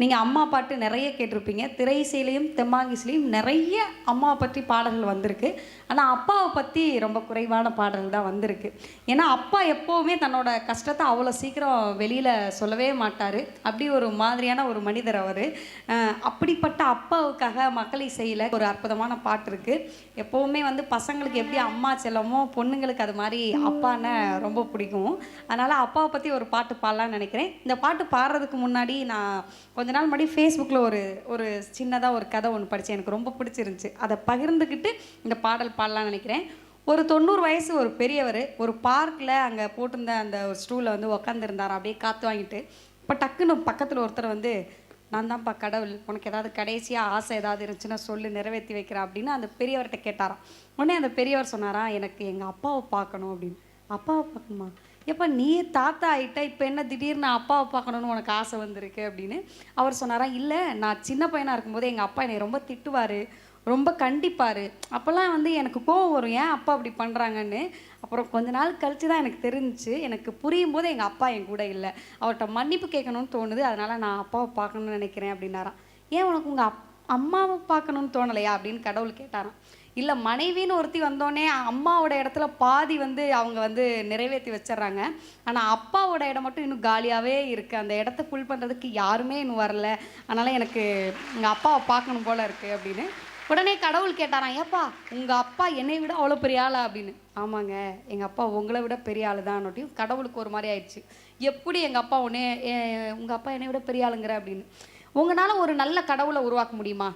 நீங்கள் அம்மா பாட்டு நிறைய கேட்டிருப்பீங்க. திரைசையிலையும் தெம்மாங்கிஸ்லையும் நிறைய அம்மாவை பற்றி பாடல்கள் வந்திருக்கு. ஆனால் அப்பாவை பற்றி ரொம்ப குறைவான பாடல்கள் தான் வந்திருக்கு. ஏன்னா அப்பா எப்போவுமே தன்னோட கஷ்டத்தை அவ்வளோ சீக்கிரம் வெளியில் சொல்லவே மாட்டார். அப்படி ஒரு மாதிரியான ஒரு மனிதர் அவர். அப்படிப்பட்ட அப்பாவுக்காக மக்கள் இசையில் ஒரு அற்புதமான பாட்டு இருக்குது எப்போவுமே வந்து பசங்களுக்கு எப்படி அம்மா செல்லமோ பொண்ணுங்களுக்கு அது மாதிரி அப்பான்னு ரொம்ப பிடிக்கும். அதனால் அப்பாவை பற்றி ஒரு பாட்டு பாடலான்னு நினைக்கிறேன். இந்த பாட்டு பாடுறதுக்கு முன்னாடி நான் கொஞ்சம் கொஞ்ச நாள் முன்னாடி ஃபேஸ்புக்கில் ஒரு ஒரு சின்னதாக ஒரு கதை ஒன்று படித்தேன் எனக்கு ரொம்ப பிடிச்சிருந்துச்சு. அதை பகிர்ந்துக்கிட்டு இந்த பாடல் பாடலாம்னு நினைக்கிறேன். ஒரு தொண்ணூறு வயசு ஒரு பெரியவர் ஒரு பார்க்கில் அங்கே போட்டிருந்த அந்த ஒரு ஸ்டூலில் வந்து உக்காந்துருந்தார். அப்படியே காற்று வாங்கிட்டு. இப்போ டக்குன்னு பக்கத்தில் ஒருத்தர் வந்து நான் தான்ப்பா கடவுள். உனக்கு ஏதாவது கடைசியாக ஆசை ஏதாவது இருந்துச்சுன்னா சொல்லு நிறைவேற்றி வைக்கிறேன். அப்படின்னு அந்த பெரியவர்கிட்ட கேட்டாராம். உடனே அந்த பெரியவர் சொன்னாராம் எனக்கு எங்கள் அப்பாவை பார்க்கணும் அப்படின்னு. அப்பாவை பார்க்கணுமா? எப்போ நீ தாத்தா ஆகிட்ட இப்போ என்ன திடீர்னு அப்பாவை பார்க்கணுன்னு உனக்கு ஆசை வந்திருக்கு அப்படின்னு அவர் சொன்னாராம் இல்லை நான் சின்ன பையனாக இருக்கும்போது எங்கள் அப்பா என்னை ரொம்ப திட்டுவார் ரொம்ப கண்டிப்பார். அப்போல்லாம் வந்து எனக்கு கோவம் வரும் ஏன் அப்பா அப்படி பண்ணுறாங்கன்னு அப்புறம் கொஞ்ச நாள் கழிச்சு தான் எனக்கு தெரிஞ்சுச்சு. எனக்கு புரியும் போது எங்கள் அப்பா என் கூட இல்லை. அவர்கிட்ட மன்னிப்பு கேட்கணும்னு தோணுது. அதனால் நான் அப்பாவை பார்க்கணும்னு நினைக்கிறேன் அப்படின்னாராம். ஏன் உனக்கு உங்கள் அப் அம்மாவை பார்க்கணும்னு தோணலையா? அப்படின்னு கடவுள் கேட்டாராம். இல்லை மனைவின்னு ஒருத்தி வந்தோடனே அம்மாவோட இடத்துல பாதி வந்து அவங்க வந்து நிறைவேற்றி வச்சிடுறாங்க ஆனால் அப்பாவோட இடம் மட்டும் இன்னும் காலியாகவே இருக்குது அந்த இடத்த ஃபுல் பண்ணுறதுக்கு யாருமே இன்னும் வரல. அதனால் எனக்கு எங்கள் அப்பாவை பார்க்கணும் போல் இருக்குது அப்படின்னு. உடனே கடவுள் கேட்டாராம் ஏப்பா உங்கள் அப்பா என்னை விட அவ்வளோ பெரிய ஆளா? அப்படின்னு. ஆமாங்க எங்கள் அப்பா உங்களை விட பெரிய ஆள் தான் கடவுளுக்கு ஒரு மாதிரி ஆயிடுச்சு. எப்படி எங்கள் அப்பா உன்னே உங்கள் அப்பா என்னை விட பெரிய ஆளுங்கிற? அப்படின்னு. உங்களால் ஒரு நல்ல கடவுளை உருவாக்க முடியுமா?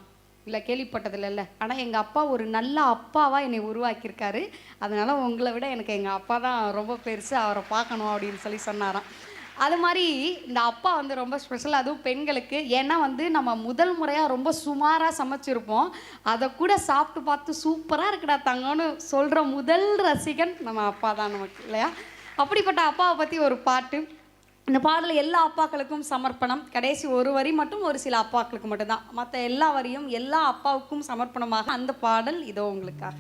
இல்லை கேள்விப்பட்டதில்ல இல்லை ஆனால் எங்கள் அப்பா ஒரு நல்ல அப்பாவாக என்னை உருவாக்கியிருக்காரு. அதனால் உங்களை விட எனக்கு எங்கள் அப்பா தான் ரொம்ப பெருசு அவரை பார்க்கணும் அப்படின்னு சொல்லி சொன்னாராம். அது மாதிரி இந்த அப்பா வந்து ரொம்ப ஸ்பெஷல் அதுவும் பெண்களுக்கு. ஏன்னா வந்து நம்ம முதல் முறையாக ரொம்ப சுமாராக சமைச்சிருப்போம். அதை கூட சாப்பிட்டு பார்த்து சூப்பராக இருக்குடா தங்கன்னு சொல்கிற முதல் ரசிகன் நம்ம அப்பா தான் நமக்கு இல்லையா? அப்படிப்பட்ட அப்பாவை பற்றி ஒரு பாட்டு. இந்த பாடல் எல்லா அப்பாக்களுக்கும் சமர்ப்பணம். கடைசி ஒரு வரி மட்டும் ஒரு சில அப்பாக்களுக்கு மட்டும்தான். மற்ற எல்லா வரியும் எல்லா அப்பாவுக்கும் சமர்ப்பணமாக அந்த பாடல் இதோ உங்களுக்காக.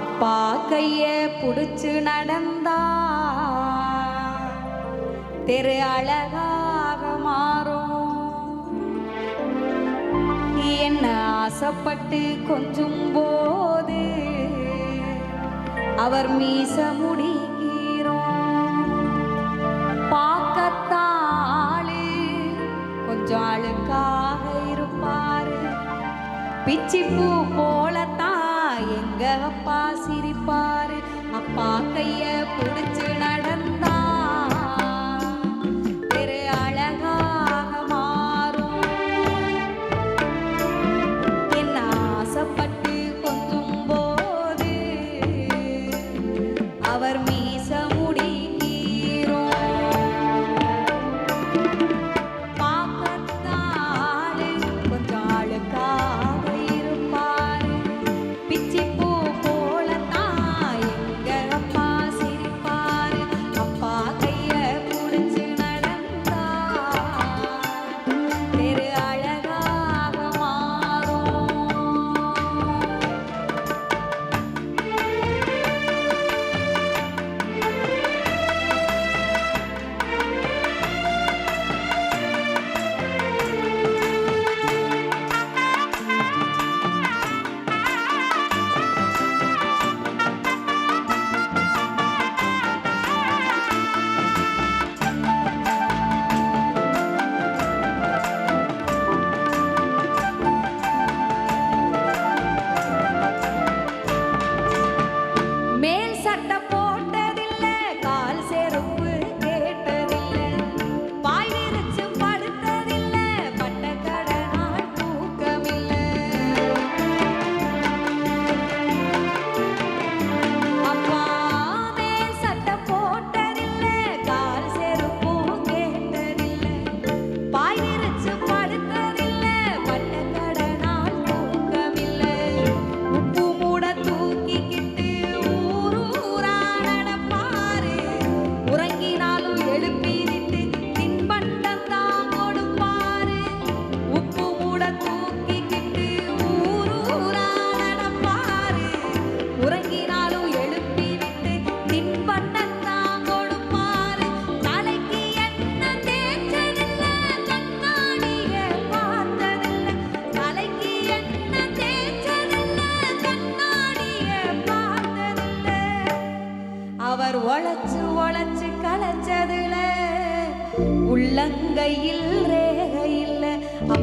அப்பா கைய புடிச்சு நடந்தா தெரு அழகா ஆசைப்பட்டு கொஞ்சும் போது அவர் மீச முடிக்கிறோம் பார்க்கத்தாளு கொஞ்சம் அழுக்காக இருப்பாரு. பிச்சிப்பூ போலத்தான் எங்க அப்பா சிரிப்பாரு. அப்பா கைய புடிச்சு நடந்தா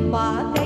Mother.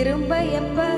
திரும்ப எப்ப